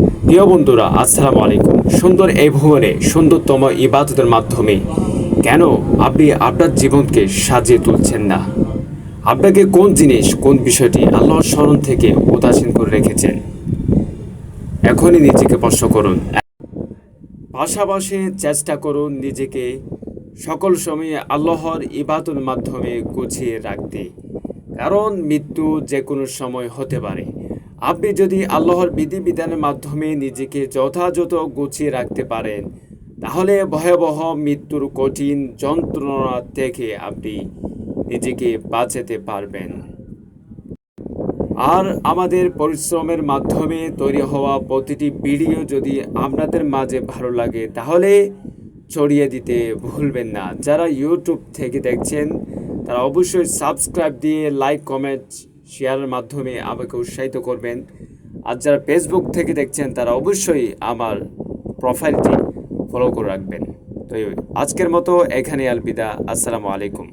প্রিয় বন্ধুরা, আসসালামু আলাইকুম। সুন্দর এই ভুবনে সুন্দরতম ইবাদতের মাধ্যমে কেন আপনি আপনার জীবনকে সাজিয়ে তুলছেন না? আপনাকে কোন জিনিস, কোন বিষয়টি আল্লাহর স্মরণ থেকে উদাসীন করে রেখেছেন? এখনই নিজেকে প্রশ্ন করুন। পাশাপাশি চেষ্টা করুন নিজেকে সকল সময়ে আল্লাহর ইবাদতের মাধ্যমে গুছিয়ে রাখতে। কারণ মৃত্যু যে কোনো সময় হতে পারে। আপনি যদি আল্লাহর বিধিবিধানের মাধ্যমে নিজেকে যথাযথ গুছিয়ে রাখতে পারেন, তাহলে ভয়াবহ মৃত্যুর কঠিন যন্ত্রণা থেকে আপনি নিজেকে বাঁচাতে পারবেন। আর আমাদের পরিশ্রমের মাধ্যমে তৈরি হওয়া প্রতিটি ভিডিও যদি আপনাদের মাঝে ভালো লাগে, তাহলে ছড়িয়ে দিতে ভুলবেন না। যারা ইউটিউব থেকে দেখছেন, তারা অবশ্যই সাবস্ক্রাইব দিয়ে লাইক, কমেন্ট শেয়ারের মাধ্যমে আমাকে উৎসাহিত করবেন। আর যারা ফেসবুক থেকে দেখছেন, তারা অবশ্যই আমার প্রোফাইলটি ফলো করে রাখবেন। তো আজকের মতো এখানে আলবিদা। আসসালামু আলাইকুম।